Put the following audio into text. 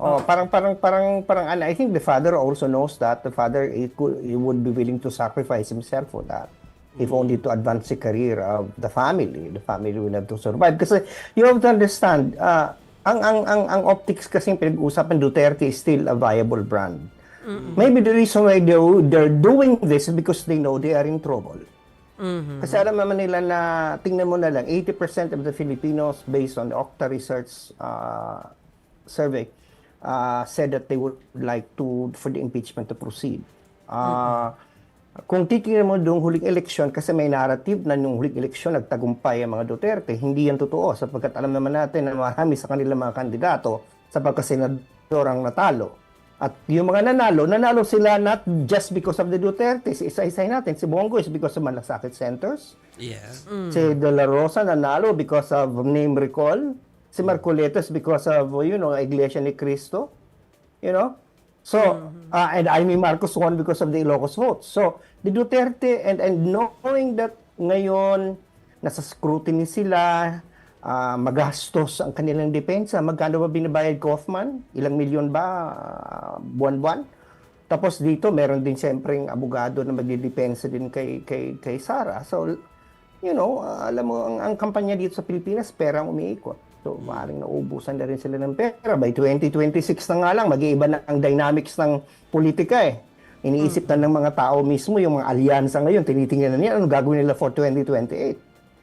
Oh, parang parang parang parang and I think the father also knows that the father he, could, he would be willing to sacrifice himself for that. If only to advance the career of the family, the family will have to survive. Kasi you have to understand, uh, ang ang ang ang optics kasi pinag-uusapan Duterte is still a viable brand. Maybe the reason why they they're doing this is because they know they are in trouble. Kasi alam naman nila na, tingnan mo na lang, 80% of the Filipinos based on the Octa Research uh, survey uh, said that they would like to, for the impeachment to proceed. Uh, Kung titingnan mo doong huling eleksyon, kasi may narrative na nung huling eleksyon nagtagumpay ang mga Duterte, hindi yan totoo sapagkat alam naman natin na marami sa kanilang mga kandidato sa pagkasenador ang natalo. At yung mga nanalo, nanalo sila not just because of the Duterte. Si isa-isay natin. Si Bongo is because of malasakit centers. Yeah. Si De La Rosa nanalo because of name recall. Si Marcoleta is because of, you know, Iglesia ni Cristo. You know? So, uh, and Amy Marcos won because of the Ilocos votes. So, the Duterte, and, and knowing that ngayon, nasa scrutiny sila, ah, magastos ang kanilang depensa. Magkano ba binabayad Kaufman? Ilang milyon ba ah, buwan-buwan? Tapos dito, meron din siyempre abogado na magdidepensa din kay, kay, kay Sara. So, you know, ah, alam mo, ang, ang kampanya dito sa Pilipinas, pera ang umiikot. So, maaaring nauubusan na rin sila ng pera. By 2026 na nga lang, mag-iiba na ang dynamics ng politika eh. Iniisip na ng mga tao mismo, yung mga alyansa ngayon, tinitingnan na nila, ano gagawin nila for 2028.